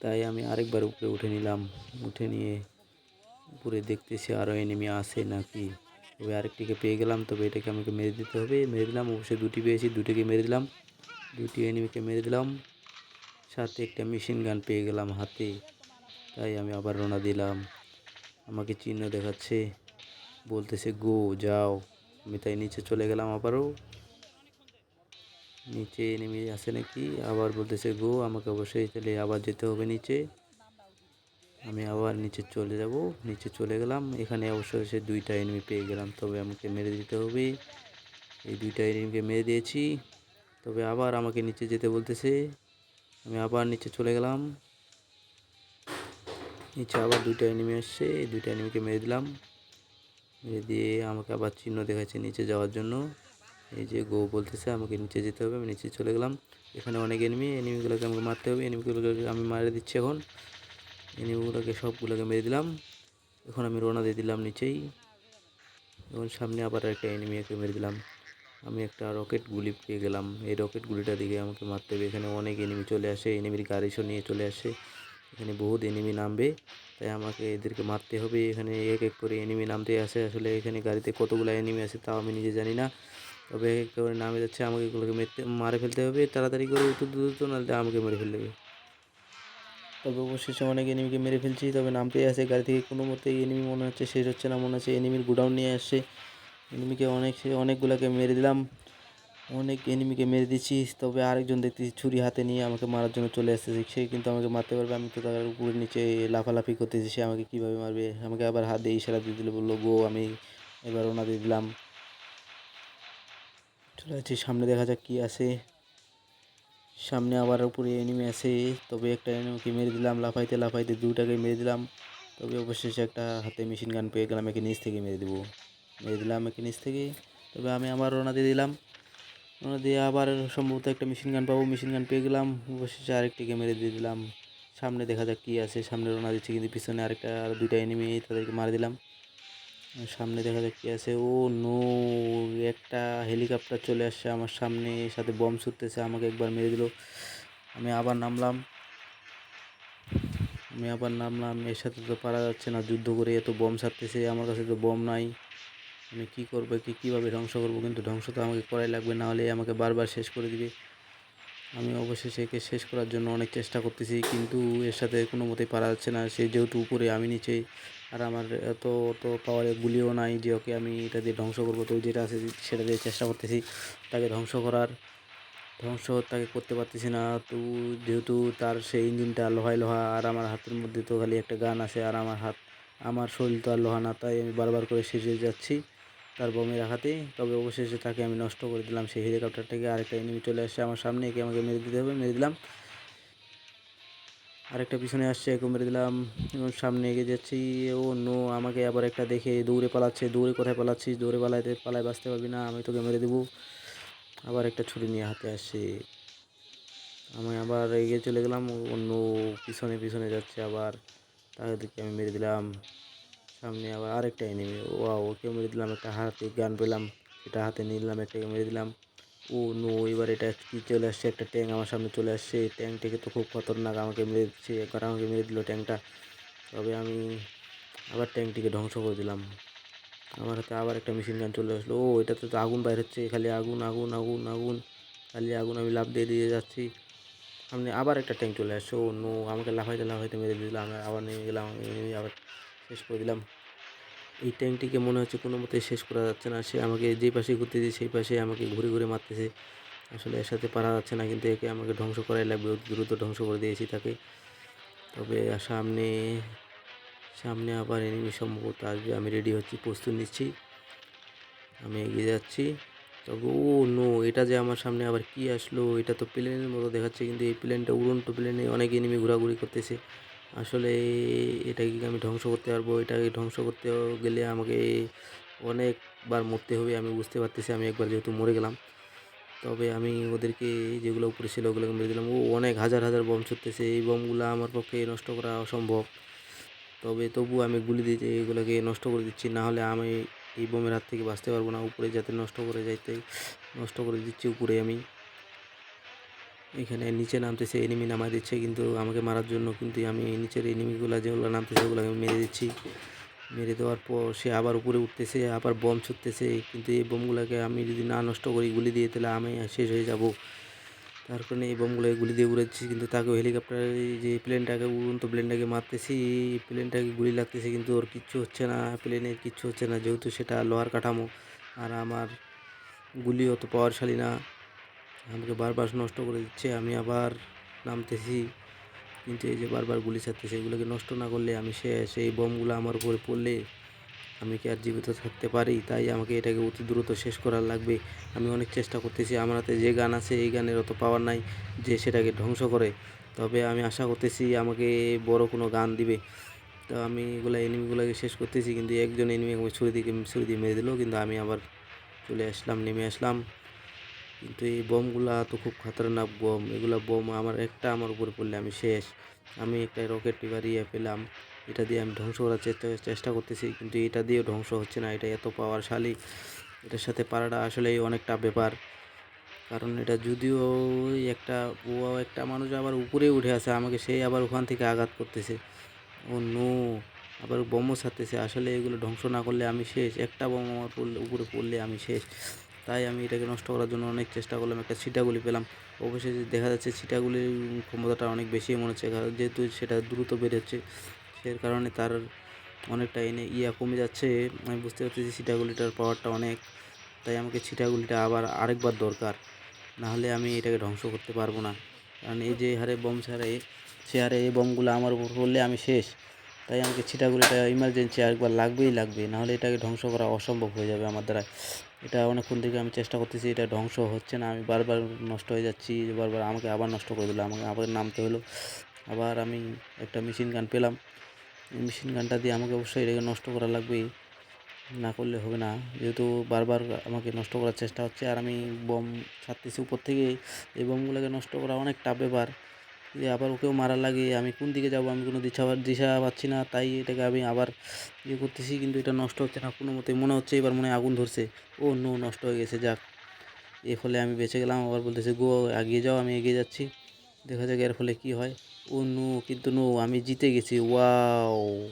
তাই আমি আরেকবার উপরে উঠে নিলাম। উঠে নিয়ে উপরে দেখতেছি আরও এনিমি আসে নাকি? তবে আরেকটিকে পেয়ে গেলাম, তবে এটাকে আমাকে মেরে দিতে হবে। মেরে দিলাম, অবশ্যই দুটি পেয়েছি, দুটিকে মেরে দিলাম। দুটি এনিমিকে মেরে দিলাম। সাথে একটা মেশিন গান পেয়ে গেলাম হাতে। তাই আমি আবার রওনা দিলাম। আমাকে চিহ্ন দেখাচ্ছে। বলতেছে গো যাও। আমি তাই নিচে চলে গেলাম আবারও। নিচে নেমে আসে নাকি? আবার বলতেছে গো আমাকে অবশ্যই তাহলে আবার যেতে হবে নিচে। আমি আবার নিচে চলে যাব। নিচে চলে গেলাম। এখানে অবশ্যই সে দুইটা এনিমি পেয়ে গেলাম। তবে আমাকে মেরে দিতে হবে। এই দুইটা এনিমিকে মেরে দিয়েছি। তবে আবার আমাকে নিচে যেতে বলতেছে। আমি আবার নিচে চলে গেলাম। নিচে আবার দুইটা এনিমি আসছে। এই দুইটা এনিমিকে মেরে দিলাম। মেরে দিয়ে আমাকে আবার চিহ্ন দেখাচ্ছে নিচে যাওয়ার জন্য। এই যে গো বলতেছে, আমাকে নিচে যেতে হবে। আমি নিচে চলে গেলাম। এখানে অনেক এনিমি এনিমিগুলোকে আমাকে মারতে হবে। এনিমিগুলোকে আমি মারে দিচ্ছি এখন। এনিমিগুলোকে সবগুলোকে মেরে দিলাম। এখন আমি রওনা দিয়ে দিলাম নিচেই। এবং সামনে আবার একটা এনিমিকে মেরে দিলাম। আমি একটা রকেট গুলি পেয়ে গেলাম। এই রকেট গুলিটা দিকে আমাকে মারতে হবে। এখানে অনেক এনিমি চলে আসে। এনিমির গাড়ি সহ নিয়ে চলে আসে। এখানে বহুত এনিমি নামবে। তাই আমাকে এদেরকে মারতে হবে। এখানে এক এক করে এনিমি নামতে আসে। আসলে এখানে গাড়িতে কতগুলো এনিমি আছে তাও আমি নিজে জানি না। তবে এক এক করে নামে যাচ্ছে। আমাকে এগুলোকে মেরতে, মারে ফেলতে হবে। তাড়াতাড়ি করে উঠতে দ্রুত, নাহলে আমাকে মেরে ফেলতে হবে তবে অবশেষে অনেক এনিমিকে মেরে ফেলছি, তবে নামতে আসে গাড়ি থেকে। কোনো মতেই এনিমি মনে হচ্ছে শেষ হচ্ছে না, মনে হচ্ছে এনিমির গোডাউন নিয়ে আসছে। এনিমিকে অনেক, অনেকগুলোকে মেরে দিলাম। অনেক এনিমিকে মেরে দিচ্ছি, তবে আরেকজন দেখতেছি ছুরি হাতে নিয়ে আমাকে মারার জন্য চলে আসতেছে। সে কিন্তু আমাকে মারতে পারবে, আমি তো তার উপরে নিচে লাফালাফি করতেছি, সে আমাকে কীভাবে মারবে? আমাকে আবার হাত দিয়ে ইশারা দিয়ে দিল, বলল, গো, আমি এবার ওনা দিয়ে দিলাম। চলে যাচ্ছি সামনে দেখা যাক কী আছে। সামনে আবার উপরে এনিমি আছে, তবে একটা এনিমিকে মেরে দিলাম, লাফাইতে লাফাইতে দুটাকে মেরে দিলাম। তবে অবশেষে একটা হাতে মেশিন গান পেয়ে গেলাম, একে নিচ থেকে মেরে দেবো। মেরে দিলাম, একে নিচ থেকে। তবে আমি আবার রওনা দিয়ে দিলাম। রওনা দিয়ে আবার সম্ভবত একটা মেশিন গান পাবো মেশিন গান পেয়ে গেলাম। অবশেষে আরেকটিকে মেরে দিয়ে দিলাম। সামনে দেখা যাক কী আছে, সামনে রওনা দিচ্ছে, কিন্তু পিছনে আরেকটা, আর দুইটা এনিমি তাদেরকে মারে দিলাম। সামনে দেখা যাক কি আছে, ও নো, একটা হেলিকপ্টার চলে আসছে আমার সামনে সাথে বম ছুটতেছে, আমাকে একবার মেরে দিল। আমি আবার নামলাম। আমি আবার নামলাম, এর সাথে তো পারা যাচ্ছে না, যুদ্ধ করে এত বম ছাড়তেছে, আমার কাছে তো বম নাই। আমি কী করব, কি, কীভাবে ধ্বংস করব? কিন্তু ধ্বংস তো আমাকে করাই লাগবে, না হলে আমাকে বারবার শেষ করে দিবে। আমি অবশেষে একে শেষ করার জন্য অনেক চেষ্টা করতেছি, কিন্তু এর সাথে কোনো মতেই পারা যাচ্ছে না। সে যেহেতু উপরে, আমি নিচে আর আমার এত, অত পাওয়ারে গুলিও নাই যে ওকে আমি এটা দিয়ে ধ্বংস করব। তো যেটা আছে সেটা দিয়ে চেষ্টা করতেছি তাকে ধ্বংস করার। ধ্বংস তাকে করতে পারতেছি না। তো যেহেতু তার সেই ইঞ্জিনটা লোহায় লোহা আর আমার হাতের মধ্যে তো খালি একটা গান আছে আর আমার হাত, আমার শরীর তো আর লোহা না, তাই আমি বারবার করে শেষে যাচ্ছি তার বমের আঘাতে তবে অবশেষে তাকে আমি নষ্ট করে দিলাম সেই হেলিকপ্টারটাকে আরেকটা এনিমি চলে আসছে আমার সামনে, একে আমাকে মেরে দিতে হবে, মেরে দিলাম। আরেকটা পিছনে আসছে, একে মেরে দিলাম। এবং সামনে এগিয়ে যাচ্ছি। ও নো, আমাকে আবার একটা দেখে দৌড়ে পালাচ্ছে। দৌড়ে কোথায় পালাচ্ছিস? দৌড়ে পালাইতে, পালায় বাঁচতে পারবি না, আমি তোকে মেরে দেবো। আবার একটা ছুরি নিয়ে হাতে আসছে। আমি আবার এগিয়ে চলে গেলাম। অন্য পিছনে পিছনে যাচ্ছে আবার। তাদেরকে আমি মেরে দিলাম। সামনে আবার আরেকটা এনিমি ও ওকে মেরে দিলাম। একটা হাতে গান পেলাম। এটা হাতে নিলাম, একটাকে মেরে দিলাম। ও নো, এবার এটা কি চলে আসছে? একটা ট্যাঙ্ক আমার সামনে চলে আসছে। এই ট্যাঙ্কটাকে তো খুব খতরনাক আমাকে মেরে দিচ্ছে একবার আমাকে মেরে দিল ট্যাঙ্কটা তবে আমি আবার ট্যাঙ্কটিকে ধ্বংস করে দিলাম। আমার হাতে আবার একটা মেশিন গান চলে আসলো। ও এটাতে তো আগুন বাইর হচ্ছে, খালি আগুন আগুন আগুন আগুন। খালি আগুন, আমি লাভ দিয়ে দিয়ে যাচ্ছি। সামনে আবার একটা ট্যাঙ্ক চলে আসছে। ও, নো, আমাকে লাফাইতে লাফাইতে মেরে দিলাম আবার নেমে গেলাম আবার শেষ করে দিলাম। এই ট্যাঙ্কটিকে মনে হচ্ছে কোনো মতে শেষ করা যাচ্ছে না। সে আমাকে যে পাশে ঘুরতে দিই সেই পাশে আমাকে ঘুরে ঘুরে মারতেছে। আসলে এর সাথে পারা যাচ্ছে না, কিন্তু একে আমাকে ধ্বংস করাই লাগবে। দ্রুত ধ্বংস করে দিয়েছি তাকে। তবে সামনে সামনে আবার এনিমি সম্ভবত আসবে। আমি রেডি হচ্ছি, প্রস্তুত নিচ্ছি। আমি এগিয়ে যাচ্ছি। তবে, ও নো এটা যে আমার সামনে আবার কি আসলো, এটা তো প্লেনের মতো দেখাচ্ছে, কিন্তু এই প্লেনটা উড়ন্ত প্লেনে অনেক এনিমি ঘোরাঘুরি করতেছে। আসলে এটাকে আমি ধ্বংস করতে পারব? এটাকে ধ্বংস করতে গেলে আমাকে অনেকবার মরতে হবে, আমি বুঝতে পারতেছি, আমি একবার যেহেতু মরে গেলাম। তবে আমি ওদেরকে যেগুলো উপরে ছিল ওগুলোকে মেরে দিলাম। ও অনেক হাজার হাজার বম ছুটতেছে, এই বমগুলো আমার পক্ষে নষ্ট করা অসম্ভব। তবে তবু আমি গুলি দিয়ে এগুলোকে নষ্ট করে দিচ্ছি, না হলে আমি এই বোমের হাত থেকে বাঁচতে পারব না। উপরে যাতে নষ্ট করে যাইতে, নষ্ট করে দিচ্ছি উপরে আমি। এখানে নিচে নামতেছে এনিমি নামা দিচ্ছে, কিন্তু আমাকে মারার জন্য কিন্তু আমি নিচের এনিমিগুলো যেগুলো নামতেছে, ওগুলো আমি মেরে দিচ্ছি। মেরে দেওয়ার পর সে আবার উপরে উঠতেছে, আবার বম ছুটতেছে, কিন্তু এই বোমগুলোকে আমি যদি না নষ্ট করি গুলি দিয়ে, তাহলে আমি শেষ হয়ে যাব। তার কারণে এই বমগুলোকে গুলি দিয়ে উড়াচ্ছি কিন্তু তাকে হেলিকপ্টার যে প্লেনটাকে উড়ন্ত প্লেনটাকে মারতেছি। প্লেনটাকে গুলি লাগতেছে, কিন্তু ওর কিচ্ছু হচ্ছে না প্লেনের কিচ্ছু হচ্ছে না, যেহেতু সেটা লোহার কাঠামো। আর আমার গুলি অত পাওয়ারশালী না। আমাকে বারবার নষ্ট করে দিচ্ছে, আমি আবার নামতেছি। কিন্তু এই যে বারবার গুলি ছাড়তেছে, এগুলোকে নষ্ট না করলে আমি শেষ এই বোমগুলো আমার উপরে পড়লে আমি কি আর জীবিত থাকতে পারি? তাই আমাকে এটাকে অতি দ্রুত শেষ করার লাগবে। আমি অনেক চেষ্টা করতেছি, আমার হাতে যে গান আছে, এই গানের অত পাওয়ার নাই যে সেটাকে ধ্বংস করে। তবে আমি আশা করতেছি আমাকে বড় কোনো গান দিবে। তো আমি এগুলো এনিমিগুলোকে শেষ করতেছি, কিন্তু একজন এনিমি ছুরি দিয়ে ছুরি দিয়ে মেরে দিল, কিন্তু আমি আবার চলে আসলাম, নেমে আসলাম। কিন্তু এই বোমগুলা তো খুব খতরনাক বোম। এগুলো বোম আমার, একটা আমার উপরে পড়লে আমি শেষ। আমি একটা রকেট বাড়িয়ে পেলাম। এটা দিয়ে আমি ধ্বংস করার চেষ্টা চেষ্টা করতেছি, কিন্তু এটা দিয়েও ধ্বংস হচ্ছে না। এটা এত পাওয়ারশালী। এটার সাথে পারাটা আসলেই অনেকটা ব্যাপার। কারণ এটা যদিও একটা, ও একটা মানুষ আবার উপরে উঠে আসে আমাকে সেই আবার ওখান থেকে আঘাত করতেছে। ও নো, আবার বোমও ছাড়তেছে। আসলে এগুলো ধ্বংস না করলে আমি শেষ। একটা বোম আমার পড়লে, উপরে পড়লে আমি শেষ। তাই আমি এটাকে নষ্ট করার জন্য অনেক চেষ্টা করলাম। একটা ছিটাগুলি পেলাম। অবশ্যই দেখা যাচ্ছে ছিটাগুলির ক্ষমতাটা অনেক বেশি মনে হচ্ছে। যেহেতু সেটা দ্রুত বেড়ে হচ্ছে সে কারণে তার অনেকটা এনে ইয়া কমে যাচ্ছে। আমি বুঝতে পারছি পারতেছি ছিটাগুলিটার পাওয়ারটা অনেক। তাই আমাকে ছিটাগুলিটা আবার আরেকবার দরকার। না হলে আমি এটাকে ধ্বংস করতে পারব না। কারণ এই যে হারে বম ছাড়ে সে হারে এই বমগুলো আমার উপর পড়লে আমি শেষ। তাই আমাকে ছিটাগুলিটা ইমার্জেন্সি আরেকবার লাগবেই লাগবে, নাহলে এটাকে ধ্বংস করা অসম্ভব হয়ে যাবে আমার দ্বারা এটা অনেকক্ষণ থেকে আমি চেষ্টা করতেছি, এটা ধ্বংস হচ্ছে না, আমি বারবার নষ্ট হয়ে যাচ্ছি বারবার আমাকে আবার নষ্ট করে দিলো, আমাকে আবার নামতে হলো। আবার আমি একটা মেশিন গান পেলাম মেশিন গানটা দিয়ে আমাকে অবশ্যই এটাকে নষ্ট করা লাগবে না করলে হবে না, যেহেতু বারবার আমাকে নষ্ট করার চেষ্টা হচ্ছে, আর আমি বম ছাড়তেছি উপর থেকে, এই বমগুলোকে নষ্ট করা অনেক টাফ ব্যাপার। যে আবার ওকেও মারা লাগে, আমি কোন দিকে যাব, আমি কোনো দিশা দিশা পাচ্ছি না, তাই এটাকে আমি আবার ইয়ে করতেছি, কিন্তু এটা নষ্ট হচ্ছে না, কোনো মতে মনে হচ্ছে এবার মনে আগুন ধরছে। ও নো, নষ্ট হয়ে গেছে, যাক। এর ফলে আমি বেঁচে গেলাম, আবার বলতেছে, গো, এগিয়ে যাও, আমি এগিয়ে যাচ্ছি। দেখা যাক এর ফলে কি হয়। ও নো, কিন্তু নো, আমি জিতে গেছি, ওয়াও।